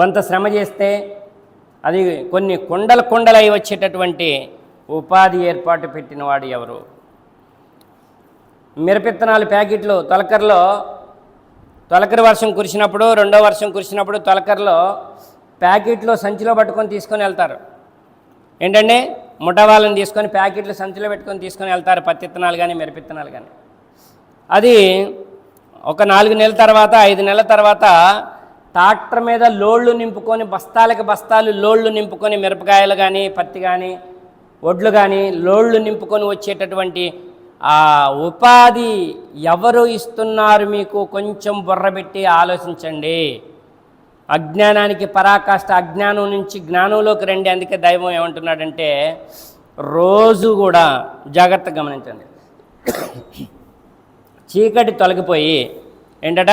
కొంత శ్రమ చేస్తే అది కొన్ని కుండల కుండలై వచ్చేటటువంటి ఉపాధి ఏర్పాటు పెట్టినవాడు ఎవరు? మిరపిత్తనాలు ప్యాకెట్లు తొలకరలో తొలకరి వర్షం కురిసినప్పుడు రెండో వర్షం కురిసినప్పుడు తొలకరలో ప్యాకెట్లో సంచిలో పట్టుకొని తీసుకొని వెళ్తారు. ఏంటంటే ముఠవాళ్ళని తీసుకొని ప్యాకెట్లు సంచిలో పెట్టుకొని తీసుకొని వెళ్తారు పత్తిత్తనాలు కానీ మిరపిత్తనాలు కానీ అది ఒక నాలుగు నెలల తర్వాత ఐదు నెలల తర్వాత ట్రాక్టర్ మీద లోళ్ళు నింపుకొని బస్తాలకి బస్తాలు లోళ్ళు నింపుకొని మిరపకాయలు కానీ పత్తి కానీ వడ్లు కానీ లోళ్ళు నింపుకొని వచ్చేటటువంటి ఆ ఉపాధి ఎవరు ఇస్తున్నారు మీకు కొంచెం బుర్రబెట్టి ఆలోచించండి. అజ్ఞానానికి పరాకాష్ట అజ్ఞానం నుంచి జ్ఞానంలోకి రండి. అందుకే దైవం ఏమంటున్నాడంటే రోజు కూడా జాగ్రత్త గమనించండి. చీకటి తొలగిపోయి ఏంటట?